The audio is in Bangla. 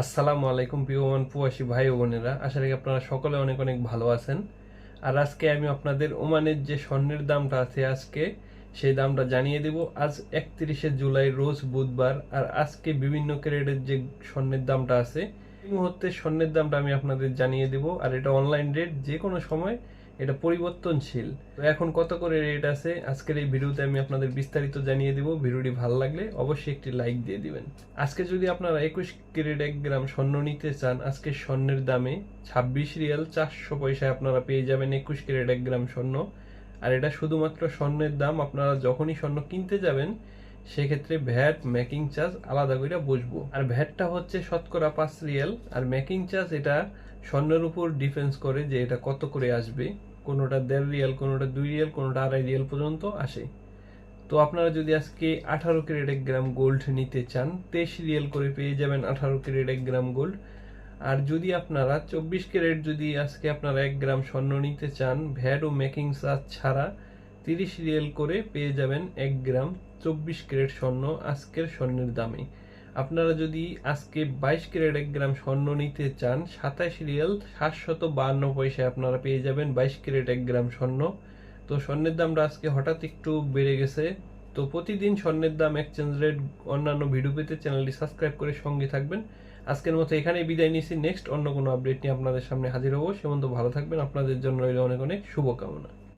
আসসালামু আলাইকুম প্রিয়মান প্রবাসী ভাই ও বোনেরা। আশা রাখি আপনারা সকলে অনেক অনেক ভালো আছেন। আর আজকে আমি আপনাদের ওমানের যে স্বর্ণের দামটা আছে আজকে, সেই দামটা জানিয়ে দেব। আজ একত্রিশে জুলাই, রোজ বুধবার। আর আজকে বিভিন্ন ক্রেডের যে স্বর্ণের দামটা আছে, এই মুহূর্তে স্বর্ণের দামটা আমি আপনাদের জানিয়ে দেব। আর এটা অনলাইন রেট যে কোনো সময় এটা পরিবর্তনশীল। তো এখন কত করে রেট আছে? আজকের এই ভিডিওতে আমি আপনাদের বিস্তারিত জানিয়ে দিব। ভিডিওটি ভালো লাগলে অবশ্যই একটি লাইক দিয়ে দিবেন। আজকে যদি আপনারা একুশ ক্যারেট এক গ্রাম স্বর্ণ নিতে চান, আজকে স্বর্ণের দামে ছাব্বিশ রিয়াল চারশো পয়সায় আপনারা পেয়ে যাবেন একুশ ক্যারেট এক গ্রাম স্বর্ণ। আর এটা শুধুমাত্র স্বর্ণের দাম। আপনারা যখনই স্বর্ণ কিনতে যাবেন, সেক্ষেত্রে ভ্যাট মেকিং চার্জ আলাদা করে বসবো। আর ভ্যাটটা হচ্ছে শতকরা পাঁচ রিয়াল। আর মেকিং চার্জ এটা স্বর্ণের উপর ডিফেন্স করে যে এটা কত করে আসবে, কোনোটা দেড় রিয়াল, কোনোটা দুই রিয়াল, কোনোটা আড়াই রিয়াল পর্যন্ত আসে। তো আপনারা যদি আজকে আঠারো ক্যারেট এক গ্রাম গোল্ড নিতে চান, তেইশ রিয়াল করে পেয়ে যাবেন আঠারো ক্যারেট এক গ্রাম গোল্ড আর যদি আপনারা চব্বিশ ক্যারেট যদি আজকে আপনারা এক গ্রাম স্বর্ণ নিতে চান, ভ্যাট ও মেকিং চার্জ ছাড়া তিরিশ রিয়েল করে পেয়ে যাবেন এক গ্রাম চব্বিশ ক্যারেট স্বর্ণ আজকের স্বর্ণের দামে। আপনারা যদি আজকে বাইশ ক্যারেট এক গ্রাম স্বর্ণ নিতে চান, সাতাশ রিয়েল সাতশত বাহান্ন পয়সায় আপনারা পেয়ে যাবেন বাইশ ক্যারেট এক গ্রাম স্বর্ণ। তো স্বর্ণের দামটা আজকে হঠাৎ একটু বেড়ে গেছে। তো প্রতিদিন স্বর্ণের দাম এক্সচেঞ্জ রেট অন্যান্য ভিডিও পেতে চ্যানেলটি সাবস্ক্রাইব করে সঙ্গে থাকবেন। আজকের মতো এখানেই বিদায় নিচ্ছি নেক্সট অন্য কোনো আপডেট নিয়ে আপনাদের সামনে হাজির হব। সে মতো ভালো থাকবেন। আপনাদের জন্য রইল অনেক অনেক শুভকামনা।